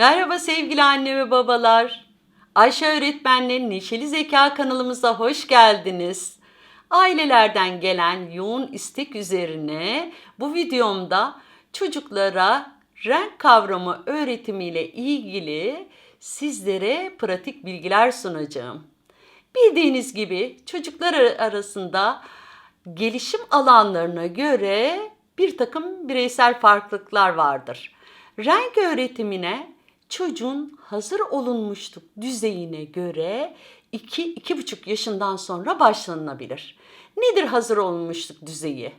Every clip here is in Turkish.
Merhaba sevgili anne ve babalar. Ayşe Öğretmenlerin Neşeli Zeka kanalımıza hoş geldiniz. Ailelerden gelen yoğun istek üzerine bu videomda çocuklara renk kavramı öğretimiyle ilgili sizlere pratik bilgiler sunacağım. Bildiğiniz gibi çocuklar arasında gelişim alanlarına göre bir takım bireysel farklılıklar vardır. Renk öğretimine çocuğun hazır olunmuşluk düzeyine göre 2-2,5 yaşından sonra başlanılabilir. Nedir hazır olunmuşluk düzeyi?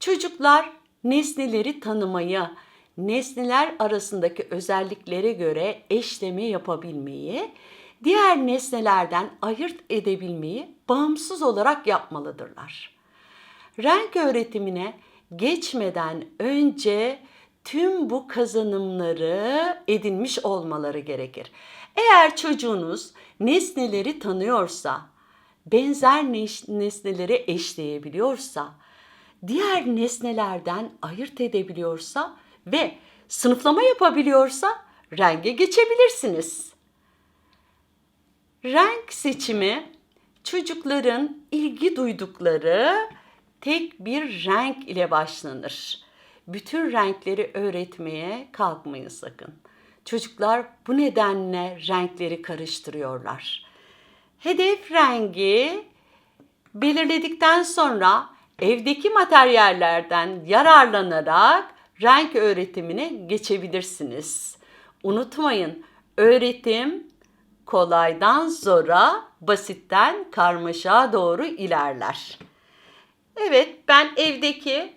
Çocuklar nesneleri tanımayı, nesneler arasındaki özelliklere göre eşleme yapabilmeyi, diğer nesnelerden ayırt edebilmeyi bağımsız olarak yapmalıdırlar. Renk öğretimine geçmeden önce tüm bu kazanımları edinmiş olmaları gerekir. Eğer çocuğunuz nesneleri tanıyorsa, benzer nesneleri eşleyebiliyorsa, diğer nesnelerden ayırt edebiliyorsa ve sınıflama yapabiliyorsa renge geçebilirsiniz. Renk seçimi çocukların ilgi duydukları tek bir renk ile başlanır. Bütün renkleri öğretmeye kalkmayın sakın. Çocuklar bu nedenle renkleri karıştırıyorlar. Hedef rengi belirledikten sonra evdeki materyallerden yararlanarak renk öğretimine geçebilirsiniz. Unutmayın, öğretim kolaydan zora, basitten karmaşa doğru ilerler. Evet, ben evdeki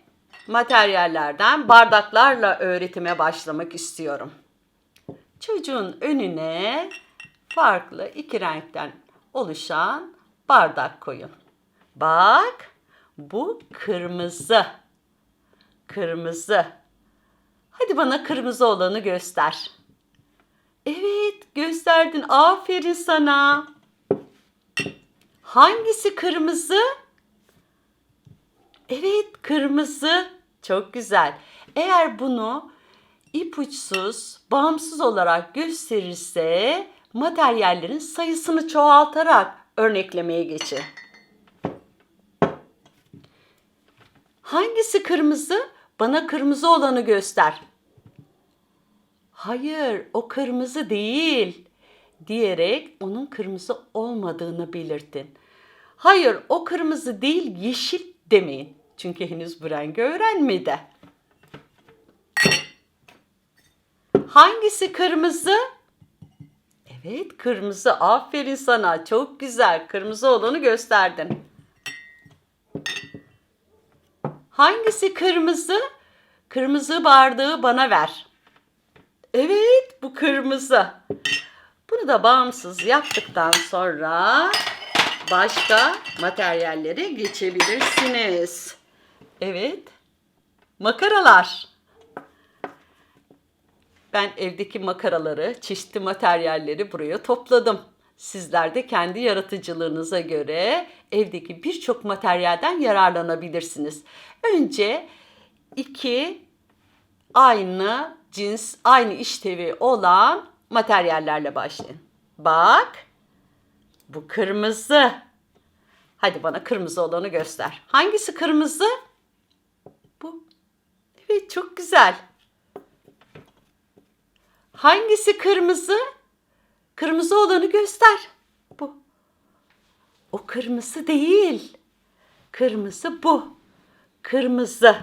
materyallerden bardaklarla öğretime başlamak istiyorum. Çocuğun önüne farklı iki renkten oluşan bardak koyun. Bak, bu kırmızı. Kırmızı. Hadi bana kırmızı olanı göster. Evet, gösterdin. Aferin sana. Hangisi kırmızı? Evet, kırmızı. Çok güzel. Eğer bunu ipuçsuz, bağımsız olarak gösterirse materyallerin sayısını çoğaltarak örneklemeye geçin. Hangisi kırmızı? Bana kırmızı olanı göster. Hayır, o kırmızı değil diyerek onun kırmızı olmadığını belirtin. Hayır, o kırmızı değil, yeşil demeyin. Çünkü henüz bu rengi öğrenmedi. Hangisi kırmızı? Evet, kırmızı. Aferin sana. Çok güzel. Kırmızı olanı gösterdin. Hangisi kırmızı? Kırmızı bardağı bana ver. Evet, bu kırmızı. Bunu da bağımsız yaptıktan sonra başka materyallere geçebilirsiniz. Evet. Makaralar. Ben evdeki makaraları, çeşitli materyalleri buraya topladım. Sizler de kendi yaratıcılığınıza göre evdeki birçok materyalden yararlanabilirsiniz. Önce iki aynı cins, aynı işlevi olan materyallerle başlayın. Bak, bu kırmızı. Hadi bana kırmızı olanı göster. Hangisi kırmızı? Evet, çok güzel. Hangisi kırmızı? Kırmızı olanı göster. Bu. O kırmızı değil. Kırmızı bu. Kırmızı.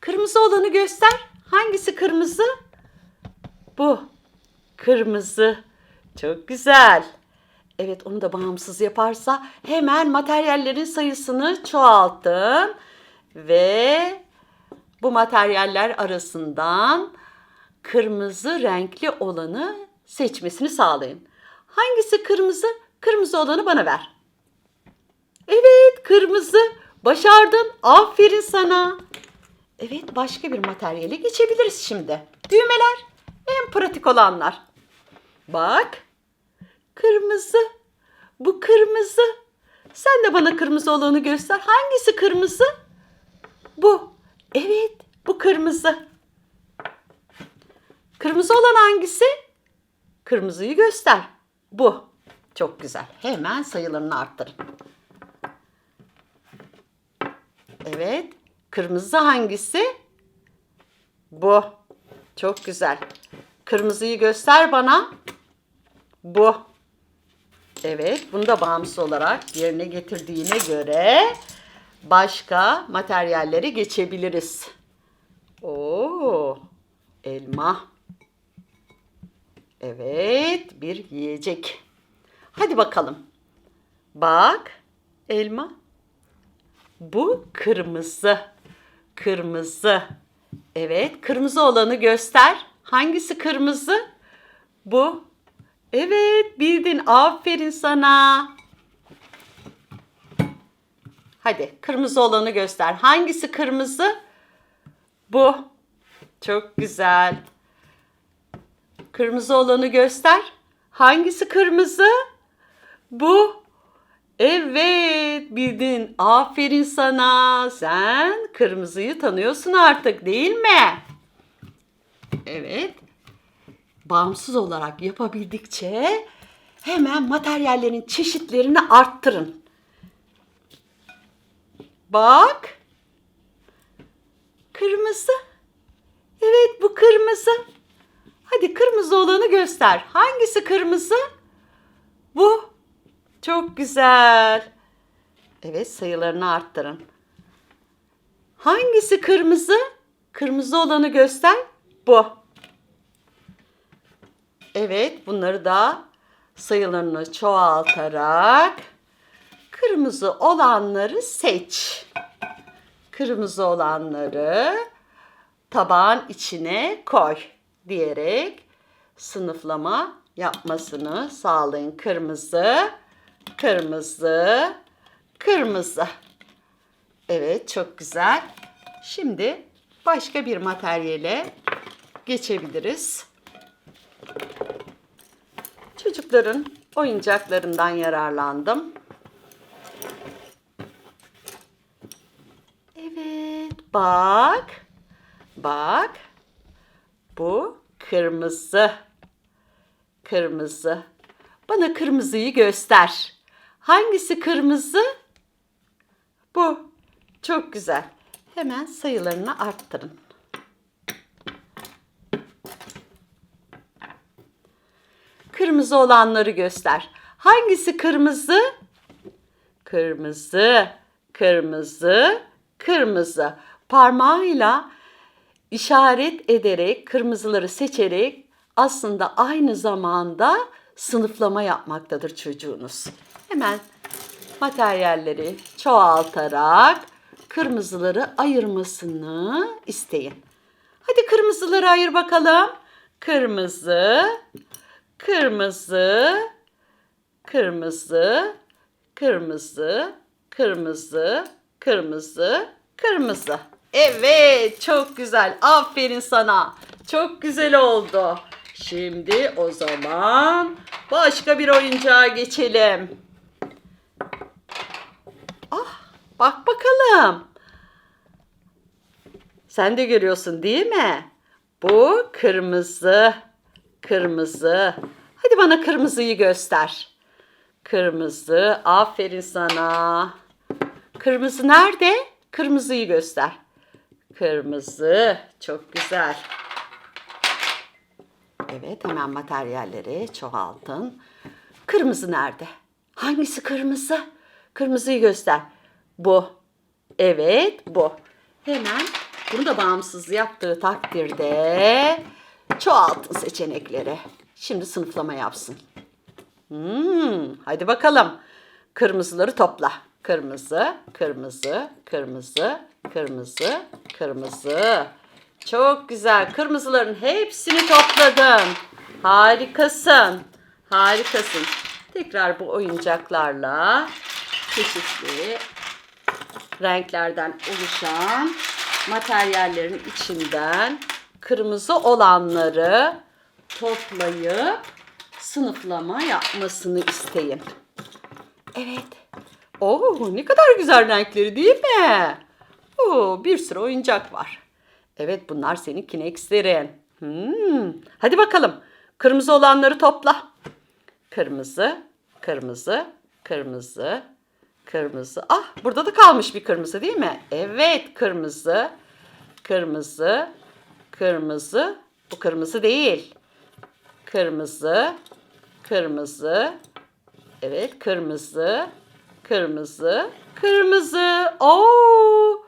Kırmızı olanı göster. Hangisi kırmızı? Bu. Kırmızı. Çok güzel. Evet onu da bağımsız yaparsa hemen materyallerin sayısını çoğaltın ve bu materyaller arasından kırmızı renkli olanı seçmesini sağlayın. Hangisi kırmızı? Kırmızı olanı bana ver. Evet, kırmızı. Başardın. Aferin sana. Evet, başka bir materyale geçebiliriz şimdi. Düğmeler en pratik olanlar. Bak. Kırmızı. Bu kırmızı. Sen de bana kırmızı olanı göster. Hangisi kırmızı? Bu. Evet, bu kırmızı. Kırmızı olan hangisi? Kırmızıyı göster. Bu. Çok güzel. Hemen sayılarını arttırın. Evet. Kırmızı hangisi? Bu. Çok güzel. Kırmızıyı göster bana. Bu. Evet, bunu da bağımsız olarak yerine getirdiğine göre başka materyallere geçebiliriz. Oo, elma. Evet, bir yiyecek. Hadi bakalım. Bak, elma. Bu kırmızı. Kırmızı. Evet, kırmızı olanı göster. Hangisi kırmızı? Bu. Evet, bildin. Aferin sana. Hadi, kırmızı olanı göster. Hangisi kırmızı? Bu. Çok güzel. Kırmızı olanı göster. Hangisi kırmızı? Bu. Evet, bildin. Aferin sana. Sen kırmızıyı tanıyorsun artık, değil mi? Evet. Bağımsız olarak yapabildikçe hemen materyallerin çeşitlerini arttırın. Bak. Kırmızı. Evet, bu kırmızı. Hadi kırmızı olanı göster. Hangisi kırmızı? Bu. Çok güzel. Evet sayılarını arttırın. Hangisi kırmızı? Kırmızı olanı göster. Bu. Evet bunları da sayılarını çoğaltarak kırmızı olanları seç. Kırmızı olanları tabağın içine koy diyerek sınıflama yapmasını sağlayın. Kırmızı, kırmızı, kırmızı. Evet, çok güzel. Şimdi başka bir materyale geçebiliriz. Çocukların oyuncaklarından yararlandım. Evet, bak. Bak. Bu kırmızı. Kırmızı. Bana kırmızıyı göster. Hangisi kırmızı? Bu. Çok güzel. Hemen sayılarını arttırın. Kırmızı olanları göster. Hangisi kırmızı? Kırmızı, kırmızı, kırmızı. Parmağıyla işaret ederek, kırmızıları seçerek aslında aynı zamanda sınıflama yapmaktadır çocuğunuz. Hemen materyalleri çoğaltarak kırmızıları ayırmasını isteyin. Hadi kırmızıları ayır bakalım. Kırmızı, kırmızı, kırmızı, kırmızı, kırmızı, kırmızı, kırmızı. Evet, çok güzel. Aferin sana. Çok güzel oldu. Şimdi o zaman başka bir oyuncağa geçelim. Ah, bak bakalım. Sen de görüyorsun değil mi? Bu kırmızı. Kırmızı. Hadi bana kırmızıyı göster. Kırmızı. Aferin sana. Kırmızı nerede? Kırmızıyı göster. Kırmızı. Çok güzel. Evet hemen materyalleri çoğaltın. Kırmızı nerede? Hangisi kırmızı? Kırmızıyı göster. Bu. Evet bu. Hemen bunu da bağımsız yaptığı takdirde çoğaltın seçenekleri. Şimdi sınıflama yapsın. Hmm, hadi bakalım. Kırmızıları topla. Kırmızı, kırmızı, kırmızı, kırmızı, kırmızı. Çok güzel. Kırmızıların hepsini topladın. Harikasın. Harikasın. Tekrar bu oyuncaklarla çeşitli renklerden oluşan materyallerin içinden kırmızı olanları toplayıp sınıflama yapmasını isteyin. Evet. Oo, ne kadar güzel renkleri değil mi? Oo, bir sürü oyuncak var. Evet bunlar senin Kinex'lerin. Hmm. Hadi bakalım. Kırmızı olanları topla. Kırmızı, kırmızı, kırmızı, kırmızı. Ah, burada da kalmış bir kırmızı değil mi? Evet, kırmızı, kırmızı, kırmızı. Bu kırmızı değil. Kırmızı, kırmızı. Evet, kırmızı, kırmızı, kırmızı. Oo!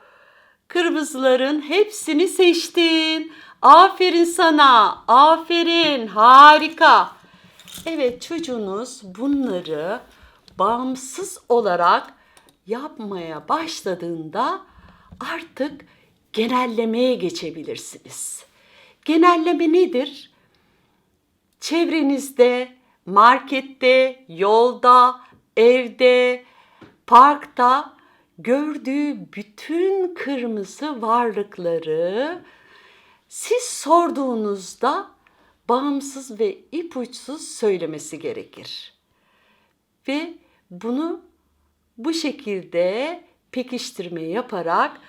Kırmızıların hepsini seçtin. Aferin sana. Aferin. Harika. Evet çocuğunuz bunları bağımsız olarak yapmaya başladığında artık genellemeye geçebilirsiniz. Genelleme nedir? çevrenizde, markette, yolda, evde, parkta gördüğü bütün kırmızı varlıkları siz sorduğunuzda bağımsız ve ipuçsuz söylemesi gerekir. Ve bunu bu şekilde pekiştirme yaparak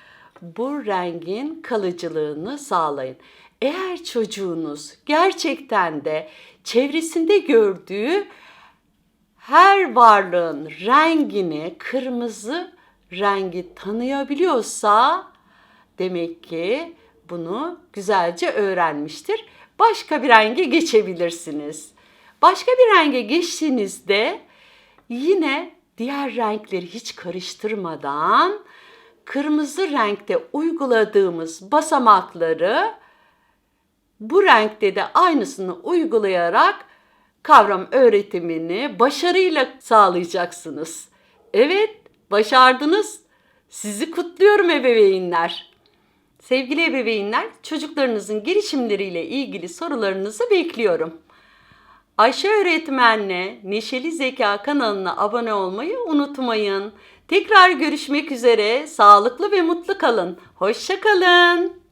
bu rengin kalıcılığını sağlayın. Eğer çocuğunuz gerçekten de çevresinde gördüğü her varlığın rengini, kırmızı rengi tanıyabiliyorsa demek ki bunu güzelce öğrenmiştir. Başka bir renge geçebilirsiniz. Başka bir renge geçtiğinizde yine diğer renkleri hiç karıştırmadan kırmızı renkte uyguladığımız basamakları bu renkte de aynısını uygulayarak kavram öğretimini başarıyla sağlayacaksınız. Evet, başardınız. Sizi kutluyorum ebeveynler. Sevgili ebeveynler, çocuklarınızın gelişimleriyle ilgili sorularınızı bekliyorum. Ayşe Öğretmen'le Neşeli Zeka kanalına abone olmayı unutmayın. Tekrar görüşmek üzere. Sağlıklı ve mutlu kalın. Hoşça kalın.